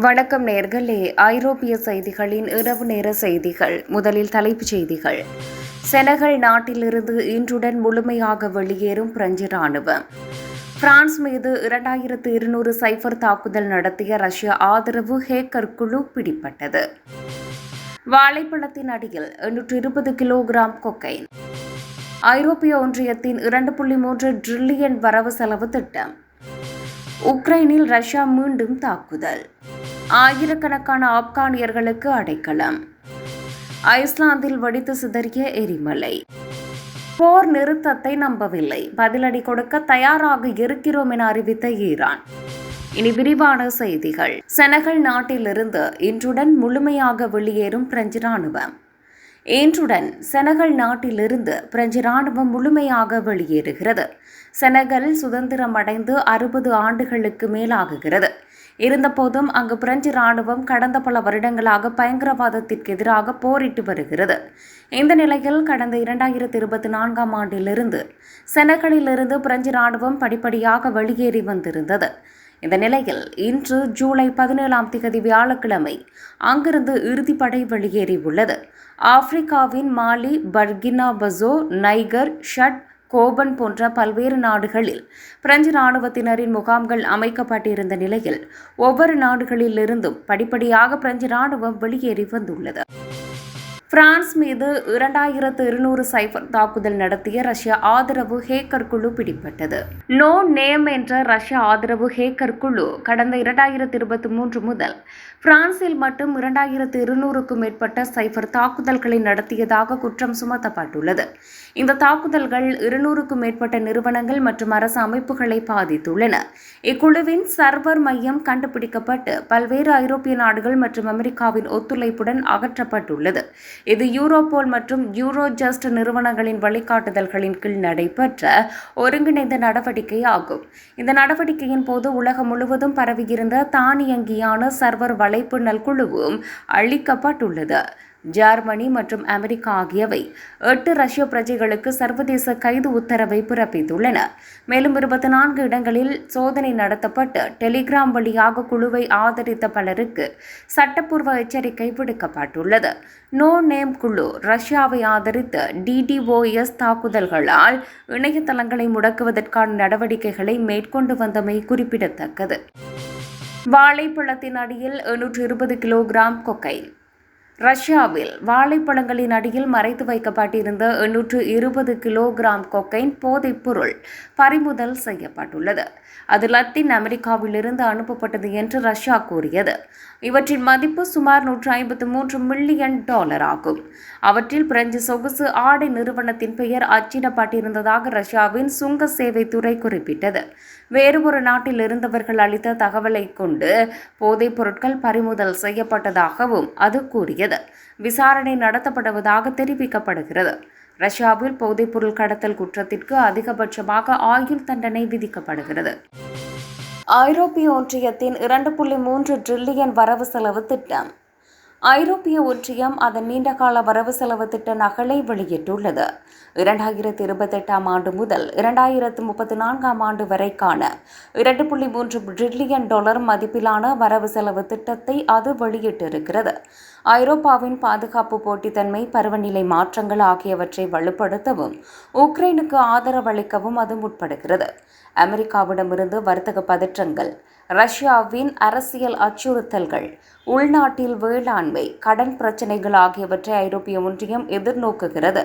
வணக்கம் நேர்களே. ஐரோப்பிய செய்திகளின் இரவு நேர செய்திகள். முதலில் தலைப்புச் செய்திகள். செனகல் நாட்டிலிருந்து இன்றுடன் முழுமையாக வெளியேறும் பிரெஞ்சு ராணுவம் பிரான்ஸ் மீது இரண்டாயிரத்து இருநூறு சைபர் தாக்குதல் நடத்திய ரஷ்ய ஆதரவு ஹேக்கர் குழு பிடிப்பட்டது வாழைப்பழத்தின் அடியில் எண்ணூற்று இருபது கிலோகிராம் கொக்கைன். ஐரோப்பிய ஒன்றியத்தின் இரண்டு புள்ளி மூன்று ட்ரில்லியன் வரவு செலவு திட்டம். உக்ரைனில் ரஷ்யா மீண்டும் தாக்குதல். ஆயிரக்கணக்கான ஆப்கானியர்களுக்கு அடைக்கலம். ஐஸ்லாந்தில் வெடித்து சிதறிய எரிமலை. போர் நிறுத்தத்தை நம்பவில்லை. பதிலடி கொடுக்க தயாராக இருக்கிறோம் என அறிவித்த ஈரான். இனி விரிவான செய்திகள். செனகல் நாட்டிலிருந்து இன்றுடன் முழுமையாக வெளியேறும் பிரெஞ்சு ராணுவம் இன்றுடன் செனகல் நாட்டிலிருந்து பிரெஞ்சு ராணுவம் முழுமையாக வெளியேறுகிறது. செனகல் சுதந்திரம் அடைந்து அறுபது ஆண்டுகளுக்கு மேலாகுகிறது. இருந்தபோதும் அங்கு பிரெஞ்சு ராணுவம் கடந்த பல வருடங்களாக பயங்கரவாதத்திற்கு எதிராக போரிட்டு வருகிறது. இந்த நிலையில் கடந்த இரண்டாயிரத்தி இருபத்தி நான்காம் ஆண்டிலிருந்து செனகலிலிருந்து பிரெஞ்சு ராணுவம் படிப்படியாக வெளியேறி வந்திருந்தது. இந்த நிலையில் இன்று ஜூலை பதினேழாம் திகதி வியாழக்கிழமை அங்கிருந்து இறுதிப்படை வெளியேறியுள்ளது. ஆப்பிரிக்காவின் மாலி பர்கினா பசோ நைகர் ஷட் கோபன் போன்ற பல்வேறு நாடுகளில் பிரெஞ்சு இராணுவத்தினரின் முகாம்கள் அமைக்கப்பட்டிருந்த நிலையில் ஒவ்வொரு நாடுகளிலிருந்தும் படிப்படியாக பிரெஞ்சு இராணுவம் வெளியேறி வந்துள்ளது. பிரான்ஸ் மீது இரண்டாயிரத்து இருநூறு சைபர் தாக்குதல் நடத்திய ரஷ்ய ஆதரவு ஹேக்கர் குழு பிடிப்பட்டது நோ நேம் என்ற ரஷ்ய ஆதரவு ஹேக்கர் குழு கடந்த இரண்டாயிரத்து இருபத்தி மூன்று முதல் பிரான்சில் மட்டும் இரண்டாயிரத்து இருநூறுக்கும் மேற்பட்ட சைபர் தாக்குதல்களை நடத்தியதாக குற்றம் சுமத்தப்பட்டுள்ளது. இந்த தாக்குதல்கள் இருநூறுக்கும் மேற்பட்ட நிறுவனங்கள் மற்றும் அரசு அமைப்புகளை பாதித்துள்ளன. இக்குழுவின் சர்வர் மையம் கண்டுபிடிக்கப்பட்டு பல்வேறு ஐரோப்பிய நாடுகள் மற்றும் அமெரிக்காவின் ஒத்துழைப்புடன் அகற்றப்பட்டுள்ளது. இது யூரோபோல் மற்றும் யூரோஜஸ்ட் நிறுவனங்களின் வழிகாட்டுதல்களின் கீழ் நடைபெற்ற ஒருங்கிணைந்த நடவடிக்கை ஆகும் இந்த நடவடிக்கையின் போது உலகம் முழுவதும் பரவியிருந்த தானியங்கியான சர்வர் வலைப்பு நல்குழுவும் அளிக்கப்பட்டுள்ளது ஜெர்மனி மற்றும் அமெரிக்கா ஆகியவை எட்டு ரஷ்ய பிரஜைகளுக்கு சர்வதேச கைது உத்தரவை பிறப்பித்துள்ளன. மேலும் இருபத்தி நான்கு இடங்களில் சோதனை நடத்தப்பட்டு டெலிகிராம் வழியாக குழுவை ஆதரித்த பலருக்கு சட்டப்பூர்வ எச்சரிக்கை விடுக்கப்பட்டுள்ளது. நோ நேம் குழு ரஷ்யாவை ஆதரித்து டிடிஓஎஸ் தாக்குதல்களால் இணையதளங்களை முடக்குவதற்கான நடவடிக்கைகளை மேற்கொண்டு வந்தமை குறிப்பிடத்தக்கது. வாழைப்பழத்தின் அடியில் எண்ணூற்று இருபது கிலோகிராம் கொக்கைன். ரஷ்யாவில் வாழைப்பழங்களின் அடியில் மறைத்து வைக்கப்பட்டிருந்த எண்ணூற்று இருபது கிலோகிராம் கொக்கைன் போதைப் பொருள் பறிமுதல் செய்யப்பட்டுள்ளது. அது லத்தீன் அமெரிக்காவிலிருந்து அனுப்பப்பட்டது என்று ரஷ்யா கூறியது. இவற்றின் மதிப்பு சுமார் நூற்று ஐம்பத்து மூன்று மில்லியன் டாலர் ஆகும். அவற்றில் பிரெஞ்சு சொகுசு ஆடை நிறுவனத்தின் பெயர் அச்சிடப்பட்டிருந்ததாக ரஷ்யாவின் சுங்க சேவைத்துறை குறிப்பிட்டது. வேறு ஒரு நாட்டில் இருந்தவர்கள் அளித்த தகவலை கொண்டு போதைப் பொருட்கள் பறிமுதல் செய்யப்பட்டதாகவும் அது கூறியது. விசாரணை நடத்தப்படுவதாக தெரிவிக்கப்படுகிறது. ரஷ்யாவில் போதைப்பொருள் கடத்தல் குற்றத்திற்கு அதிகபட்சமாக ஆயுள் தண்டனை விதிக்கப்படுகிறது. ஐரோப்பிய ஒன்றியத்தின் இரண்டு புள்ளி மூன்று டிரில்லியன் வரவு செலவு திட்டம். ஐரோப்பிய ஒன்றியம் அதன் நீண்டகால வரவு செலவு திட்ட நகலை வெளியிட்டுள்ளது. இரண்டாயிரத்தி இருபத்தெட்டாம் ஆண்டு முதல் இரண்டாயிரத்து முப்பத்தி நான்காம் ஆண்டு வரைக்கான இரண்டு புள்ளி மூன்று டிரில்லியன் டாலர் மதிப்பிலான வரவு செலவு திட்டத்தை அது வெளியிட்டிருக்கிறது. ஐரோப்பாவின் பாதுகாப்பு போட்டித்தன்மை பருவநிலை மாற்றங்கள் ஆகியவற்றை வலுப்படுத்தவும் உக்ரைனுக்கு ஆதரவளிக்கவும் அது முற்படுகிறது. அமெரிக்காவிடமிருந்து வர்த்தக பதற்றங்கள் ரஷ்யாவின் அரசியல் அச்சுறுத்தல்கள் உள்நாட்டில் வேளாண்மை கடன் பிரச்சினைகள் ஆகியவற்றை ஐரோப்பிய ஒன்றியம் எதிர்நோக்குகிறது.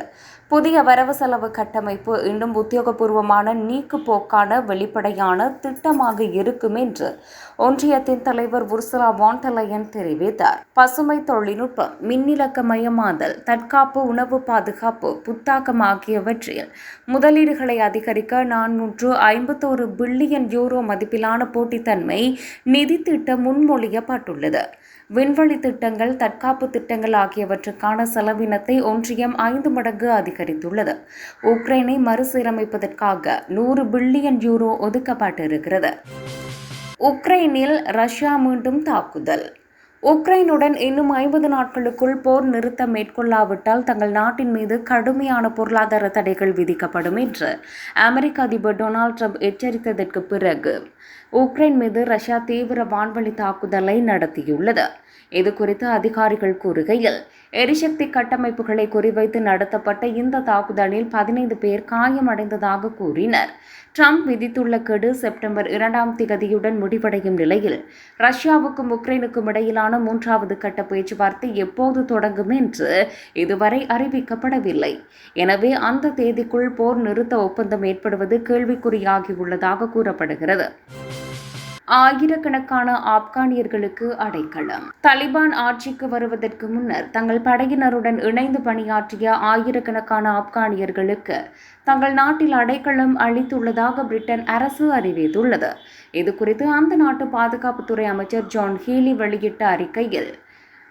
புதிய வரவு செலவு கட்டமைப்பு இன்னும் உத்தியோகபூர்வமான நீக்கு போக்கான வெளிப்படையான திட்டமாக இருக்கும் என்று ஒன்றியத்தின் தலைவர் உர்சுலா வாண்டலையன் தெரிவித்தார். பசுமை தொழில்நுட்பம் மின்னிலக்க மயமாதல் தற்காப்பு உணவு பாதுகாப்பு புத்தாக்கம் ஆகியவற்றில் முதலீடுகளை அதிகரிக்க நானூற்று ஐம்பத்தோரு பில்லியன் யூரோ மதிப்பிலான போட்டித்தன்மை நிதி திட்டம் முன்மொழியப்பட்டுள்ளது. விண்வெளி திட்டங்கள் தற்காப்பு திட்டங்கள் ஆகியவற்றுக்கான செலவினத்தை ஒன்றியம் ஐந்து மடங்கு அதிகரித்துள்ளது. உக்ரைனை மறுசீரமைப்பதற்காக நூறு பில்லியன் யூரோ ஒதுக்கப்பட்டிருக்கிறது. உக்ரைனில் ரஷ்யா மீண்டும் தாக்குதல். உக்ரைனுடன் இன்னும் ஐம்பது நாட்களுக்குள் போர் நிறுத்தம் மேற்கொள்ளாவிட்டால் தங்கள் நாட்டின் மீது கடுமையான பொருளாதார தடைகள் விதிக்கப்படும் என்று அமெரிக்க அதிபர் டொனால்ட் ட்ரம்ப் எச்சரித்ததற்கு பிறகு உக்ரைன் மீது ரஷ்யா தீவிர வான்வழி தாக்குதலை நடத்தியுள்ளது. இது குறித்து அதிகாரிகள் கூறுகையில் எரிசக்தி கட்டமைப்புகளை குறிவைத்து நடத்தப்பட்ட இந்த தாக்குதலில் பதினைந்து பேர் காயமடைந்ததாக கூறினர். ட்ரம்ப் விதித்துள்ள கெடு செப்டம்பர் இரண்டாம் திகதியுடன் முடிவடையும் நிலையில் ரஷ்யாவுக்கும் உக்ரைனுக்கும் இடையிலான மூன்றாவது கட்ட பேச்சுவார்த்தை எப்போது தொடங்கும் என்று இதுவரை அறிவிக்கப்படவில்லை. எனவே அந்த தேதிக்குள் போர் நிறுத்த ஒப்பந்தம் ஏற்படுவது கேள்விக்குறியாகியுள்ளதாக கூறப்படுகிறது. ஆயிரக்கணக்கான ஆப்கானியர்களுக்கு அடைக்கலம். தலிபான் ஆட்சிக்கு வருவதற்கு முன்னர் தங்கள் படையினருடன் இணைந்து பணியாற்றிய ஆயிரக்கணக்கான ஆப்கானியர்களுக்கு தங்கள் நாட்டில் அடைக்கலம் அளித்துள்ளதாக பிரிட்டன் அரசு அறிவித்துள்ளது. இது குறித்து அந்த நாட்டு பாதுகாப்புத்துறை அமைச்சர் ஜான் ஹீலி வெளியிட்ட அறிக்கையில்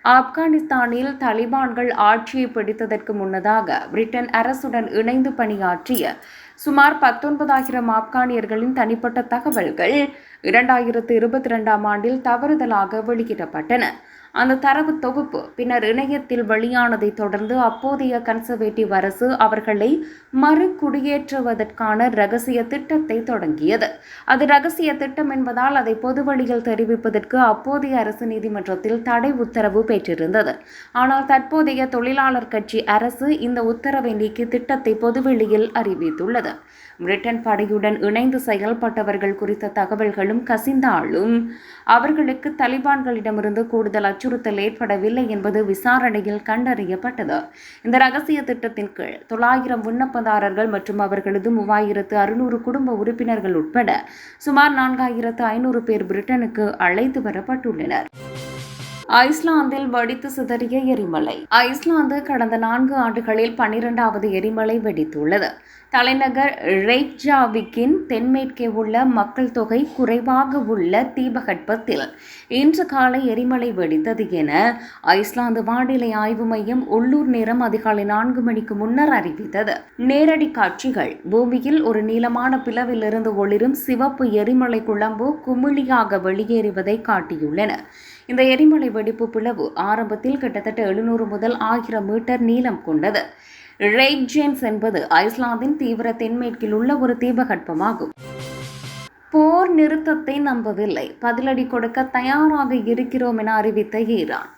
ஆப்கானிஸ்தானில் தலிபான்கள் ஆட்சியை பிடித்ததற்கு முன்னதாக பிரிட்டன் அரசுடன் இணைந்து பணியாற்றிய சுமார் பத்தொன்பதாயிரம் ஆப்கானியர்களின் தனிப்பட்ட தகவல்கள் இரண்டாயிரத்து இருபத்தி ரெண்டாம் ஆண்டில் தவறுதலாக வெளியிடப்பட்டன. அந்த தரவு தொகுப்பு பின்னர் இணையத்தில் வெளியானதை தொடர்ந்து அப்போதைய கன்சர்வேட்டிவ் அரசு அவர்களை மறு குடியேற்றுவதற்கான ரகசிய திட்டத்தை தொடங்கியது. அது ரகசிய திட்டம் என்பதால் அதை பொதுவழியில் தெரிவிப்பதற்கு அப்போதைய அரசு நீதிமன்றத்தில் தடை உத்தரவு பெற்றிருந்தது. ஆனால் தற்போதைய தொழிலாளர் கட்சி அரசு இந்த உத்தரவை நீக்கி திட்டத்தை பொதுவெளியில் அறிவித்துள்ளது. பிரிட்டன் படையுடன் இணைந்து செயல்பட்டவர்கள் குறித்த தகவல்களும் கசிந்தாலும் அவர்களுக்கு தலிபான்களிடமிருந்து கூடுதல் அச்சுறுத்தல் ஏற்படவில்லை என்பது விசாரணையில் கண்டறியப்பட்டது. இந்த ரகசிய திட்டத்தின் கீழ் தொள்ளாயிரம் விண்ணப்பதாரர்கள் மற்றும் அவர்களது மூவாயிரத்து அறுநூறு குடும்ப உறுப்பினர்கள் உட்பட சுமார் நான்காயிரத்து ஐநூறு பேர் பிரிட்டனுக்கு அழைத்து வரப்பட்டுள்ளனர். ஐஸ்லாந்தில் வெடித்து சிதறிய எரிமலை. ஐஸ்லாந்து கடந்த நான்கு ஆண்டுகளில் பன்னிரெண்டாவது எரிமலை வெடித்துள்ளது. தலைநகர் ரெய்க்ஜாவிக்கின் தென்மேற்கே உள்ள மக்கள் தொகை குறைவாக உள்ள தீபகற்பத்தில் இன்று காலை எரிமலை வெடித்தது என ஐஸ்லாந்து வானிலை ஆய்வு மையம் உள்ளூர் நேரம் அதிகாலை நான்கு மணிக்கு முன்னர் அறிவித்தது. நேரடி காட்சிகள் பூமியில் ஒரு நீளமான பிளவிலிருந்து ஒளிரும் சிவப்பு எரிமலை குழம்பு குமிழியாக வெளியேறுவதை காட்டியுள்ளன. இந்த எரிமலை வெடிப்பு பிளவு ஆரம்பத்தில் கிட்டத்தட்ட எழுநூறு முதல் ஆயிரம் மீட்டர் நீளம் கொண்டது. ரெய்க்ஜேன்ஸ் என்பது ஐஸ்லாந்தின் தீவிர தென்மேற்கில் உள்ள ஒரு தீபகற்பமாகும். போர் நிறுத்தத்தை நம்பவில்லை. பதிலடி கொடுக்க தயாராக இருக்கிறோம் என அறிவித்த ஈரான்.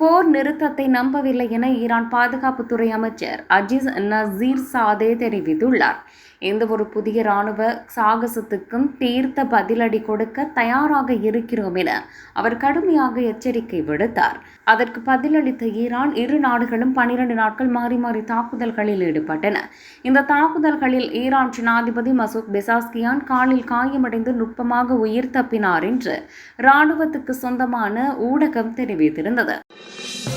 போர் நிறுத்தத்தை நம்பவில்லை என ஈரான் பாதுகாப்புத்துறை அமைச்சர் அஜிஸ் நசீர் சாதே தெரிவித்துள்ளார். எந்த ஒரு புதிய இராணுவ சாகசத்துக்கும் தீர்த்த பதிலடி கொடுக்க தயாராக இருக்கிறோம் என அவர் கடுமையாக எச்சரிக்கை விடுத்தார். அதற்கு பதிலளித்த ஈரான் இரு நாடுகளும் பனிரெண்டு நாட்கள் மாறி மாறி தாக்குதல்களில் ஈடுபட்டன. இந்த தாக்குதல்களில் ஈரான் ஜனாதிபதி மசூத் பெசாஸ்கியான் காலில் காயமடைந்து நுட்பமாக உயிர் தப்பினார் என்று இராணுவத்துக்கு சொந்தமான ஊடகம் தெரிவித்திருந்தது. Yeah.